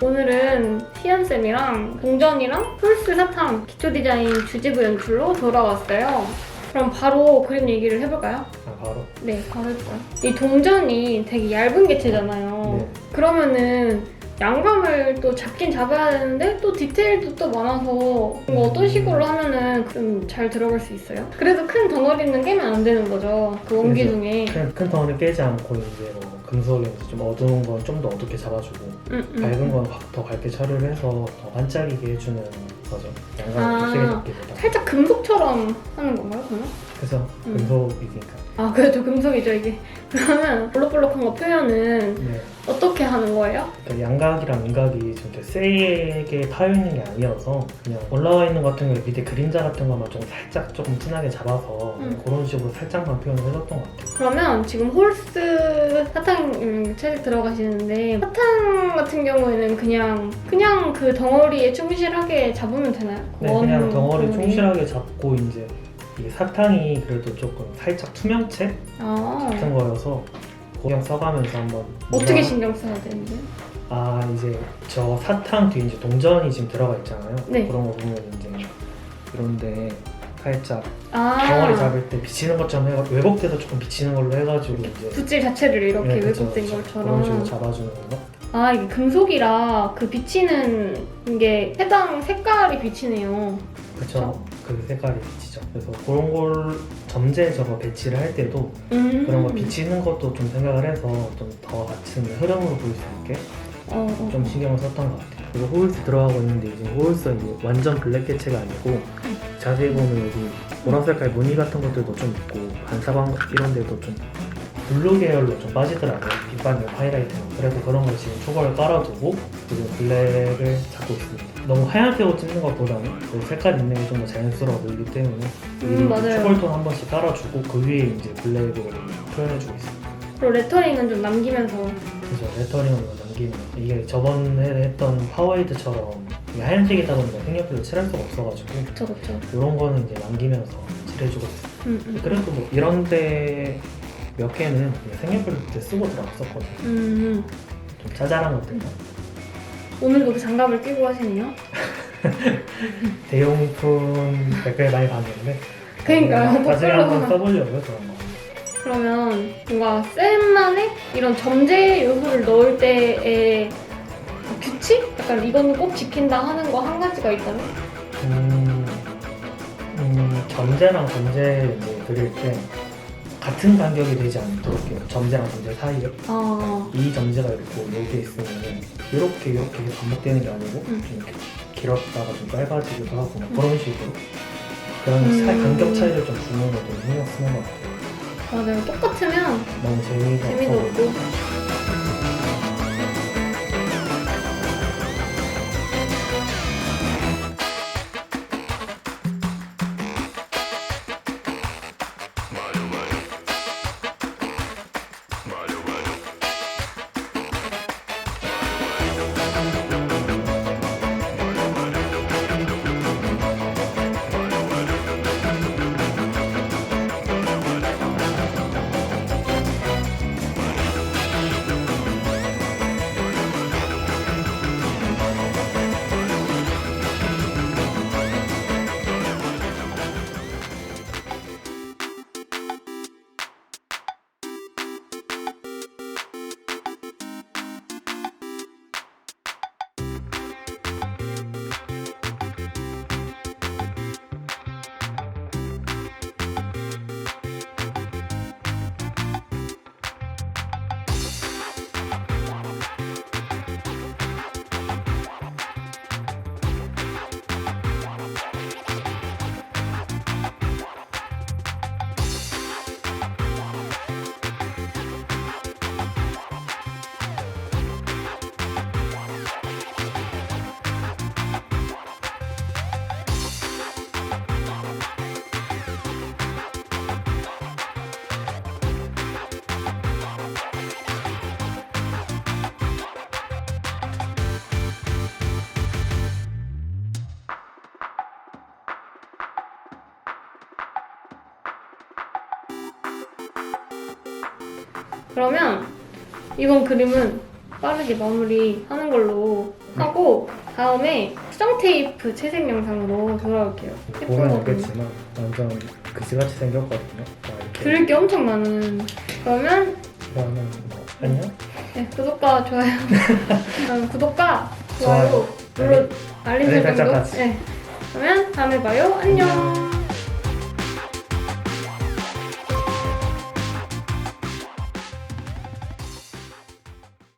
오늘은 시연쌤이랑 동전이랑 홀스 사탕 기초 디자인 주제부 연출로 돌아왔어요. 그럼 바로 그림 얘기를 해볼까요? 아 바로 네, 바로 해볼까요? 이 동전이 되게 얇은 개체잖아요. 네. 그러면은 양감을 또 잡긴 잡아야 되는데 또 디테일도 또 많아서 뭔가 어떤 식으로 하면은 좀 잘 들어갈 수 있어요? 그래도 큰 덩어리는 깨면 안 되는 거죠. 그 원기 중에. 큰, 큰 덩어리 깨지 않고 이제 뭐 금속에 이제 좀 어두운 건 좀 더 어둡게 잡아주고 음, 음. 밝은 건더 밝게 처리를 해서 더 반짝이게 해주는 거죠. 양감을 아. 세게 잡기보다. 살짝 금속처럼 하는 건가요, 그러면? 그래서 음. 금속이니까. 아, 그래도 금속이죠, 이게. 그러면 볼록볼록한 거 표현은 네. 어떻게 하는 거예요? 그러니까 양각이랑 음각이 좀 이렇게 세게 타여 있는 게 아니어서 그냥 올라와 있는 것 같은 경우에 밑에 그림자 같은 것만 좀 살짝 조금 진하게 잡아서 음. 그런 식으로 살짝만 표현을 해줬던 것 같아요. 그러면 지금 홀스 사탕 음, 채색 들어가시는데 사탕 같은 경우에는 그냥 그냥 그 덩어리에 충실하게 잡으면 되나요? 네, 원 그냥 덩어리 덩어리. 충실하게 잡고 이제 이게 사탕이 그래도 조금 살짝 투명체 아 같은 거여서 고경 써가면서 한번 어떻게 뭔가- 신경 써야 되는데? 아 이제 저 사탕 뒤에 이제 동전이 지금 들어가 있잖아요. 네. 그런 거 보면 이제 이런데 살짝 아 덩어리 잡을 때 비치는 것처럼 해가 왜곡돼서 조금 비치는 걸로 해가지고 이제 붓질 자체를 이렇게 네, 그쵸, 왜곡된 그쵸. 것처럼 그런 식으로 잡아주는 거. 아 이게 금속이라 그 비치는 게 해당 색깔이 비치네요. 그쵸. 그 색깔이 비치죠. 그래서 그런 걸 점재 저거 배치를 할 때도 음. 그런 거 비치는 것도 좀 생각을 해서 좀 더 같은 흐름으로 보일 수 있게 어, 어. 좀 신경을 썼던 것 같아요. 그리고 호울스 들어가고 있는데 이제 호울스는 이제 완전 블랙 개체가 아니고 자세히 보면 여기 보라 색깔 무늬 같은 것들도 좀 있고 반사광 이런 데도 좀 블루 계열로 좀 빠지더라고요. 빛반열 하이라이트는. 그래서 그런 걸 지금 초벌을 깔아두고 지금 블랙을 잡고 있습니다. 너무 하얗게 옷 찍는 것보다는 그 색깔 있는 게 좀 더 자연스러워 보이기 때문에 음, 맞아요. 초벌톤 한 번씩 깔아주고 그 위에 이제 블랙으로 표현해주고 있습니다. 그리고 레터링은 좀 남기면서 그래서 레터링을 남기는 이게 저번에 했던 파워에이드처럼 이게 하얀색이다 보니까 색연필로 칠할 수가 없어가지고 그쵸 그쵸. 이런 거는 이제 남기면서 칠해주고 있어요. 음, 음. 그래도 뭐 이런 데 몇 개는 그냥 색연필로 그때 쓰고 들어갔었거든요. 음, 음. 좀 짜잘한 것들만. 오늘도 그 장갑을 끼고 하시네요. 대용품 댓글 많이 봤는데 그러니까요. 어, 나중에 한번 똑바로. 써보려고요 그런 거. 그러면 뭔가 쌤만의 이런 점재 요소를 넣을 때의 규칙? 약간 이거는 꼭 지킨다 하는 거 한 가지가 있다면? 음, 음, 점재랑 점재 이제 그릴 때 같은 간격이 되지 않도록 해요. 점재랑 점재 사이에 아, 이 점재가 있고 여기에 있으면 이렇게 이렇게 반복되는 게 아니고 음. 좀 이렇게 길었다가 좀 짧아지기도 하고 막 그런 식으로 그런 음. 차- 간격 차이를 좀 주는 것도 신경 쓰는 것 같아요. 맞아요. 똑같으면 너무 재미가 재미도 없어 없고. 그러면 이번 그림은 빠르게 마무리하는 걸로 하고 다음에 수정 테이프 채색 영상으로 돌아올게요. 보면 예쁘거든요. 알겠지만 완전 그지같이 생겼거든요. 막 이렇게 들을 게 엄청 많은. 그러면 그러면 뭐 안녕? 네, 구독과 좋아요. 그럼 구독과 좋아요 좋아요. 눌러 알림 알림 설정도. 설정까지. 네. 그러면 다음에 봐요. 안녕.